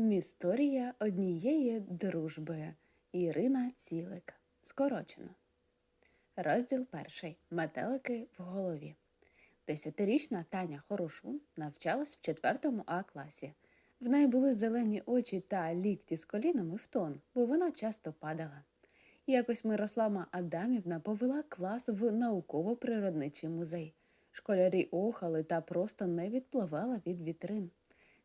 Місторія однієї дружби. Ірина Цілик. Скорочено. Розділ перший. Метелики в голові. Десятирічна Таня Хорошун навчалась в четвертому А класі. В неї були зелені очі та лікті з колінами в тон, бо вона часто падала. Якось Мирослава Адамівна повела клас в науково-природничий музей. Школярі охали та просто не відпливала від вітрин.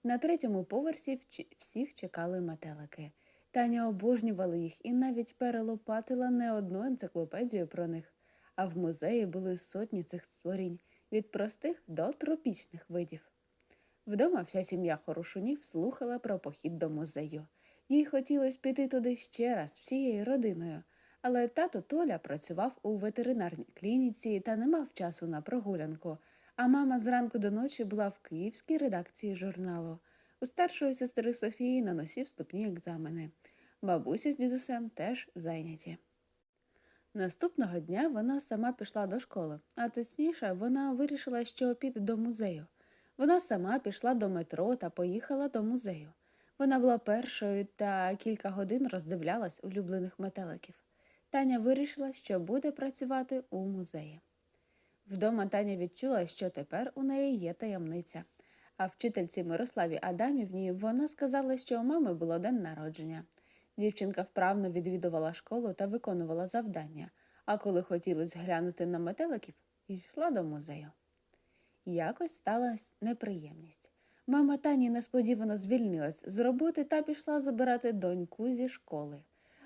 На третьому поверсі всіх чекали метелики. Таня обожнювала їх і навіть перелопатила не одну енциклопедію про них. А в музеї були сотні цих створінь від простих до тропічних видів. Вдома вся сім'я Хорошунів слухала про похід до музею. Їй хотілося піти туди ще раз всією родиною, але тато Толя працював у ветеринарній клініці та не мав часу на прогулянку, а мама зранку до ночі була в київській редакції журналу. У старшої сестри Софії на носі вступні екзамени. Бабуся з дідусем теж зайняті. Наступного дня вона сама пішла до школи, а точніше, вона вирішила, що піде до музею. Вона сама пішла до метро та поїхала до музею. Вона була першою та кілька годин роздивлялась улюблених метеликів. Таня вирішила, що буде працювати у музеї. Вдома Таня відчула, що тепер у неї є таємниця. А вчительці Мирославі Адамівні вона сказала, що у мами було день народження. Дівчинка вправно відвідувала школу та виконувала завдання, а коли хотілося глянути на метеликів, йшла до музею. Якось сталася неприємність. Мама Тані несподівано звільнилась з роботи та пішла забирати доньку зі школи.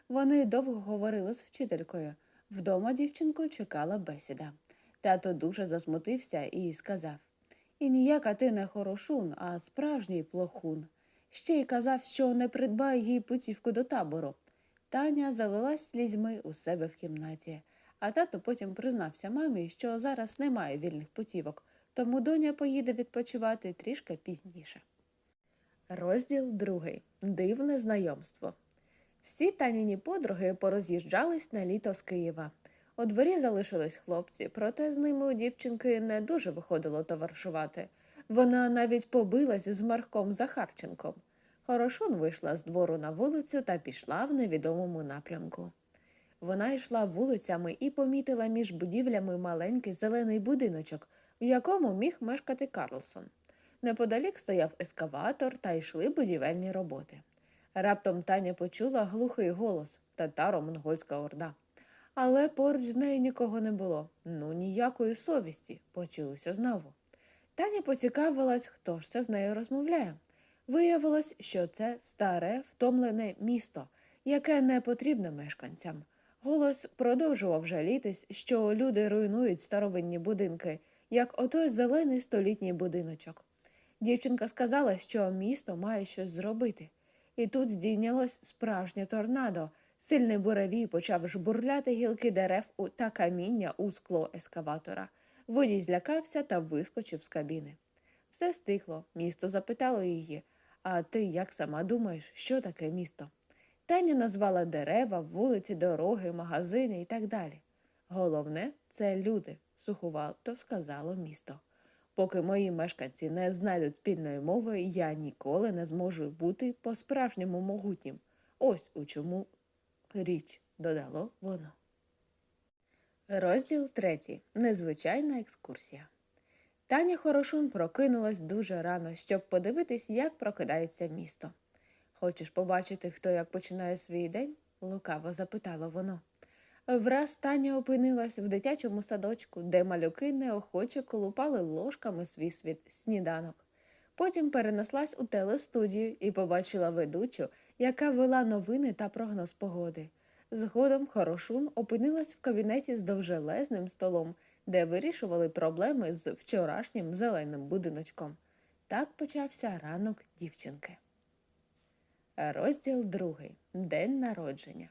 Вони довго говорили з вчителькою. Вдома дівчинку чекала бесіда. Тато дуже засмутився і сказав І ніяка ти не хорошун, а справжній плохун. Ще й казав, що не придбає їй путівку до табору. Таня залилась слізьми у себе в кімнаті, а тато потім признався мамі, що зараз немає вільних путівок, тому доня поїде відпочивати трішки пізніше. Розділ другий. Дивне знайомство. Всі таніні подруги пороз'їжджались на літо з Києва. У дворі залишились хлопці, проте з ними у дівчинки не дуже виходило товаришувати. Вона навіть побилась з Марком Захарченком. Хорошун вийшла з двору на вулицю та пішла в невідомому напрямку. Вона йшла вулицями і помітила між будівлями маленький зелений будиночок, в якому міг мешкати Карлсон. Неподалік стояв ескаватор та йшли будівельні роботи. Раптом Таня почула глухий голос татаро-монгольська орда. Але поруч з нею нікого не було. Ну, ніякої совісті, почулося знову. Таня поцікавилась, хто ж це з нею розмовляє. Виявилось, що це старе, втомлене місто, яке не потрібне мешканцям. Голос продовжував жалітись, що люди руйнують старовинні будинки, як отой зелений столітній будиночок. Дівчинка сказала, що місто має щось зробити. І тут здійнялось справжнє торнадо. Сильний буревій почав жбурляти гілки дерев та каміння у скло ескаватора. Водій злякався та вискочив з кабіни. Все стихло. Місто запитало її А ти як сама думаєш, що таке місто? Таня назвала дерева, вулиці, дороги, магазини і так далі. Головне це люди, суховато сказало місто. Поки мої мешканці не знайдуть спільної мови, я ніколи не зможу бути по-справжньому могутнім. Ось у чому річ, додало воно. Розділ третій. Незвичайна екскурсія. Таня Хорошун прокинулась дуже рано, щоб подивитись, як прокидається місто. Хочеш побачити, хто як починає свій день? лукаво запитало воно. Враз Таня опинилась в дитячому садочку, де малюки неохоче колупали ложками свій світ сніданок. Потім перенеслась у телестудію і побачила ведучу, яка вела новини та прогноз погоди. Згодом Хорошун опинилась в кабінеті з довжелезним столом, де вирішували проблеми з вчорашнім зеленим будиночком. Так почався ранок дівчинки. Розділ другий. День народження.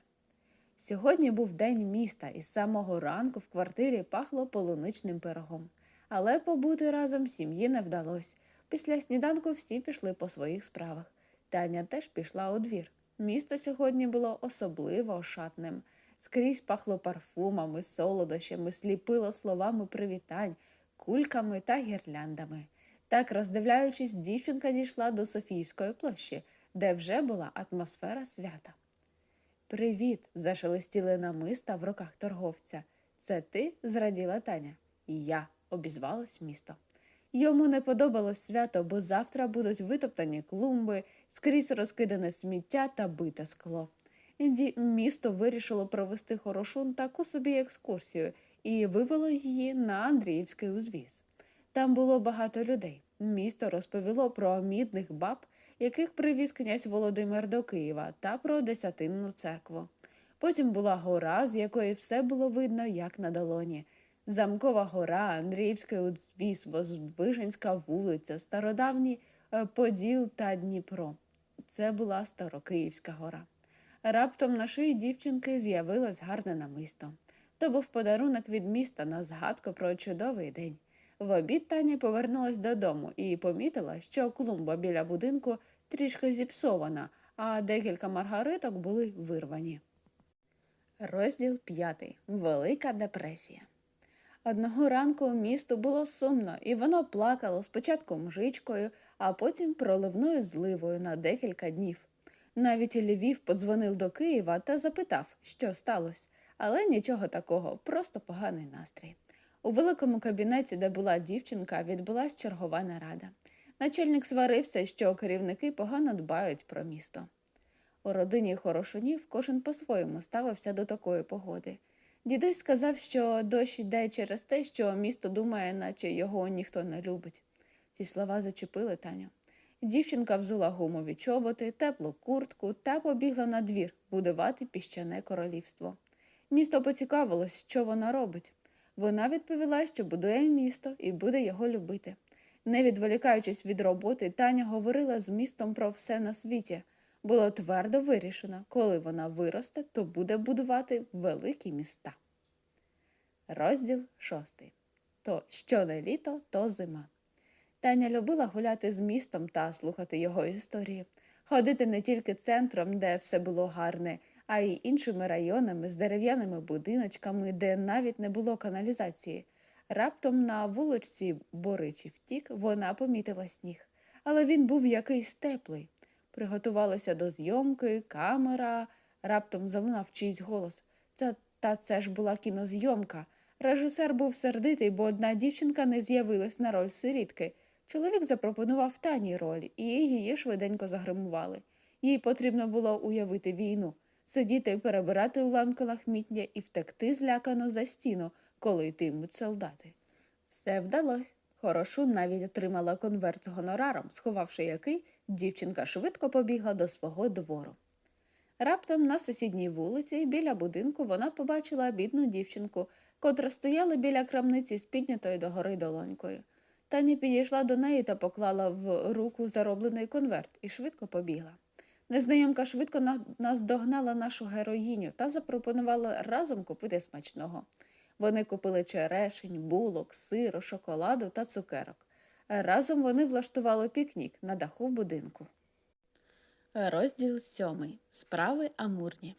Сьогодні був день міста, і з самого ранку в квартирі пахло полуничним пирогом. Але побути разом сім'ї не вдалося. Після сніданку всі пішли по своїх справах. Таня теж пішла у двір. Місто сьогодні було особливо ошатним. Скрізь пахло парфумами, солодощами, сліпило словами привітань, кульками та гірляндами. Так, роздивляючись, дівчинка дійшла до Софійської площі, де вже була атмосфера свята. Привіт! зашелестіли намиста в руках торговця. Це ти? зраділа Таня. І я, обізвалось місто. Йому не подобалось свято, бо завтра будуть витоптані клумби, скрізь розкидане сміття та бите скло. Інді місто вирішило провести хорошун таку собі екскурсію і вивело її на Андріївський узвіз. Там було багато людей. Місто розповіло про мідних баб, яких привіз князь Володимир до Києва, та про десятинну церкву. Потім була гора, з якої все було видно, як на долоні. Замкова гора, Андріївський узвіз, Воздвиженська вулиця, стародавній е, Поділ та Дніпро. Це була Старокиївська гора. Раптом на шиї дівчинки з'явилось гарне намисто. То був подарунок від міста на згадку про чудовий день. В обід Таня повернулась додому і помітила, що клумба біля будинку трішки зіпсована, а декілька маргариток були вирвані. Розділ п'ятий. Велика депресія. Одного ранку місту було сумно, і воно плакало спочатку мжичкою, а потім проливною зливою на декілька днів. Навіть Львів подзвонив до Києва та запитав, що сталося, але нічого такого, просто поганий настрій. У великому кабінеті, де була дівчинка, відбулась чергова нарада. Начальник сварився, що керівники погано дбають про місто. У родині Хорошунів кожен по-своєму ставився до такої погоди. Дідусь сказав, що дощ йде через те, що місто думає, наче його ніхто не любить. Ці слова зачепили Таню. Дівчинка взула гумові чоботи, теплу куртку та побігла на двір будувати піщане королівство. Місто поцікавилось, що вона робить. Вона відповіла, що будує місто і буде його любити. Не відволікаючись від роботи, Таня говорила з містом про все на світі. Було твердо вирішено, коли вона виросте, то буде будувати великі міста. Розділ шостий. То що не літо, то зима. Таня любила гуляти з містом та слухати його історії, ходити не тільки центром, де все було гарне, а й іншими районами з дерев'яними будиночками, де навіть не було каналізації. Раптом на вуличці Боричі втік, вона помітила сніг, але він був якийсь теплий. Приготувалася до зйомки, камера, раптом залунав чийсь голос. Це, та це ж була кінозйомка. Режисер був сердитий, бо одна дівчинка не з'явилась на роль сирітки. Чоловік запропонував таній роль, і її швиденько загримували. Їй потрібно було уявити війну, сидіти перебирати уламки лахміття і втекти злякано за стіну, коли йтимуть солдати. Все вдалося. Хорошун навіть отримала конверт з гонораром, сховавши який, дівчинка швидко побігла до свого двору. Раптом на сусідній вулиці, біля будинку, вона побачила бідну дівчинку, котра стояла біля крамниці з піднятою догори долонькою. Таня підійшла до неї та поклала в руку зароблений конверт і швидко побігла. Незнайомка швидко наздогнала нашу героїню та запропонувала разом купити смачного. Вони купили черешень, булок, сиру, шоколаду та цукерок. Разом вони влаштували пікнік на даху будинку. Розділ сьомий. Справи амурні.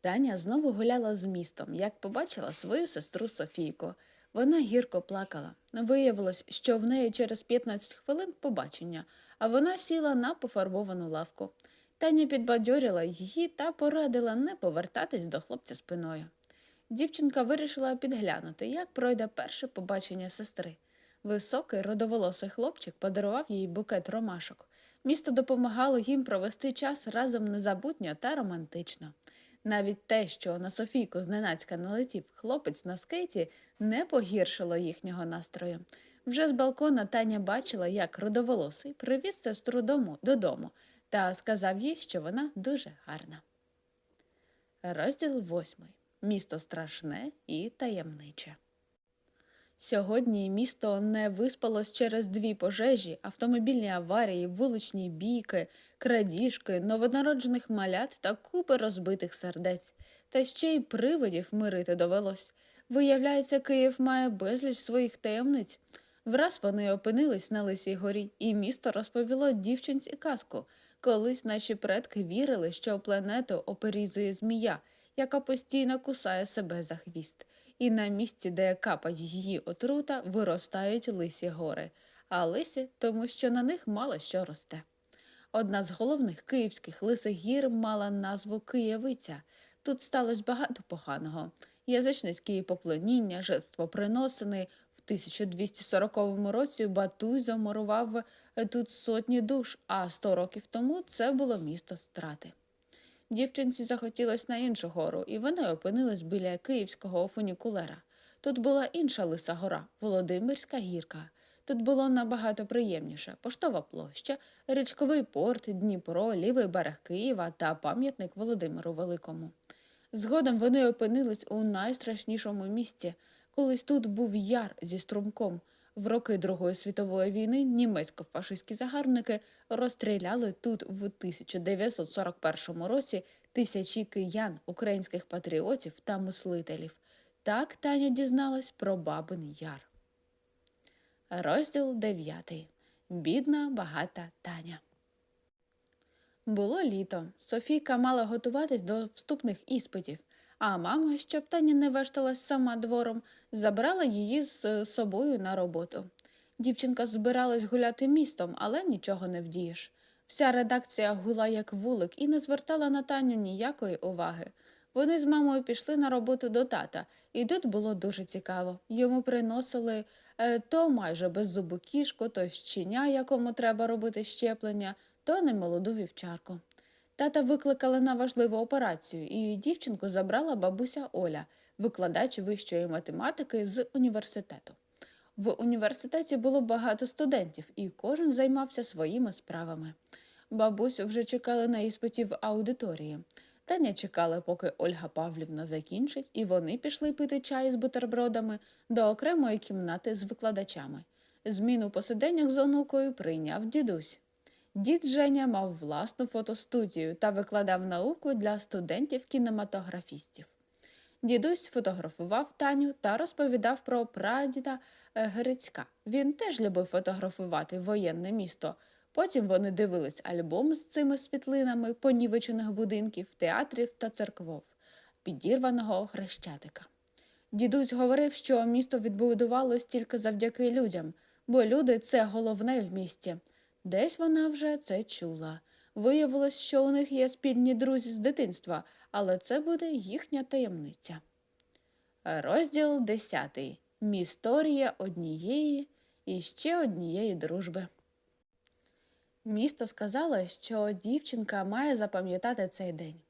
Таня знову гуляла з містом, як побачила свою сестру Софійку. Вона гірко плакала. Виявилось, що в неї через 15 хвилин побачення, а вона сіла на пофарбовану лавку. Таня підбадьорила її та порадила не повертатись до хлопця спиною. Дівчинка вирішила підглянути, як пройде перше побачення сестри. Високий родоволосий хлопчик подарував їй букет ромашок. Місто допомагало їм провести час разом незабутньо та романтично. Навіть те, що на Софійку зненацька налетів хлопець на скейті, не погіршило їхнього настрою. Вже з балкона Таня бачила, як родоволосий привіз сестру дому, додому та сказав їй, що вона дуже гарна. Розділ восьмий. Місто страшне і таємниче. Сьогодні місто не виспалось через дві пожежі, автомобільні аварії, вуличні бійки, крадіжки, новонароджених малят та купи розбитих сердець. Та ще й привидів мирити довелось. Виявляється, Київ має безліч своїх таємниць. Враз вони опинились на Лисій горі, і місто розповіло дівчинці казку. Колись наші предки вірили, що планету оперізує змія, яка постійно кусає себе за хвіст і на місці, де капає її отрута, виростають лисі гори, а лисі, тому що на них мало що росте. Одна з головних київських лисих гір мала назву Києвиця. Тут сталося багато поганого. Язичницькі поклоніння, жертвоприносини. В 1240 році Батуй замурував тут сотні душ, а 100 років тому це було місто страти. Дівчинці захотілось на іншу гору, і вони опинились біля київського фунікулера. Тут була інша лиса гора Володимирська гірка. Тут було набагато приємніше поштова площа, річковий порт, Дніпро, лівий берег Києва та пам'ятник Володимиру Великому. Згодом вони опинились у найстрашнішому місці. Колись тут був яр зі струмком. В роки Другої світової війни німецько-фашистські загарбники розстріляли тут в 1941 році тисячі киян, українських патріотів та мислителів. Так Таня дізналась про Бабин Яр. Розділ 9. Бідна багата Таня. Було літо. Софійка мала готуватись до вступних іспитів, а мама, щоб Таня не вешталась сама двором, забрала її з собою на роботу. Дівчинка збиралась гуляти містом, але нічого не вдієш. Вся редакція гула як вулик і не звертала на Таню ніякої уваги. Вони з мамою пішли на роботу до тата, і тут було дуже цікаво. Йому приносили е, то майже беззубу кішку, то щеня, якому треба робити щеплення, то немолоду вівчарку. Тата викликали на важливу операцію, і дівчинку забрала бабуся Оля, викладач вищої математики з університету. В університеті було багато студентів, і кожен займався своїми справами. Бабусю вже чекали на іспиті в аудиторії. Таня чекала, поки Ольга Павлівна закінчить, і вони пішли пити чай з бутербродами до окремої кімнати з викладачами. Зміну посиденьок з онукою прийняв дідусь. Дід Женя мав власну фотостудію та викладав науку для студентів-кінематографістів. Дідусь фотографував Таню та розповідав про прадіда е, Грицька. Він теж любив фотографувати воєнне місто. Потім вони дивились альбом з цими світлинами понівечених будинків, театрів та церквов, підірваного хрещатика. Дідусь говорив, що місто відбудувалось тільки завдяки людям, бо люди це головне в місті. Десь вона вже це чула. Виявилось, що у них є спільні друзі з дитинства, але це буде їхня таємниця. Розділ 10. Місторія однієї і ще однієї дружби. Місто сказало, що дівчинка має запам'ятати цей день.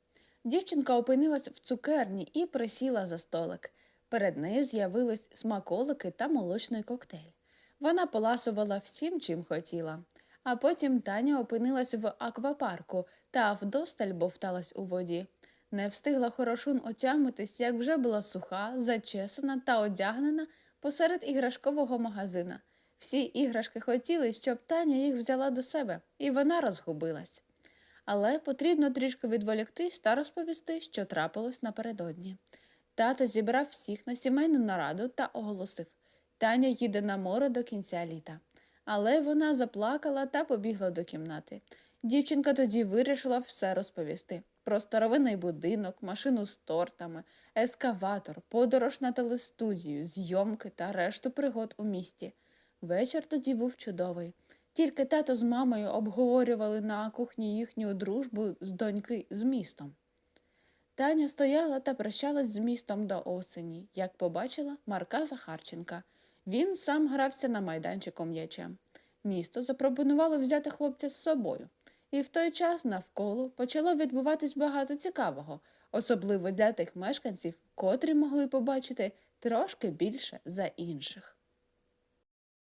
Дівчинка опинилась в цукерні і присіла за столик. Перед нею з'явились смаколики та молочний коктейль. Вона поласувала всім, чим хотіла. А потім Таня опинилась в аквапарку та вдосталь бовталась у воді. Не встигла хорошун отямитись, як вже була суха, зачесана та одягнена посеред іграшкового магазина. Всі іграшки хотіли, щоб Таня їх взяла до себе, і вона розгубилась. Але потрібно трішки відволіктись та розповісти, що трапилось напередодні. Тато зібрав всіх на сімейну нараду та оголосив Таня їде на море до кінця літа. Але вона заплакала та побігла до кімнати. Дівчинка тоді вирішила все розповісти про старовинний будинок, машину з тортами, ескаватор, подорож на телестудію, зйомки та решту пригод у місті. Вечір тоді був чудовий. Тільки тато з мамою обговорювали на кухні їхню дружбу з доньки з містом. Таня стояла та прощалась з містом до осені, як побачила Марка Захарченка. Він сам грався на майданчику м'ячем. Місто запропонувало взяти хлопця з собою, і в той час навколо почало відбуватись багато цікавого, особливо для тих мешканців, котрі могли побачити трошки більше за інших.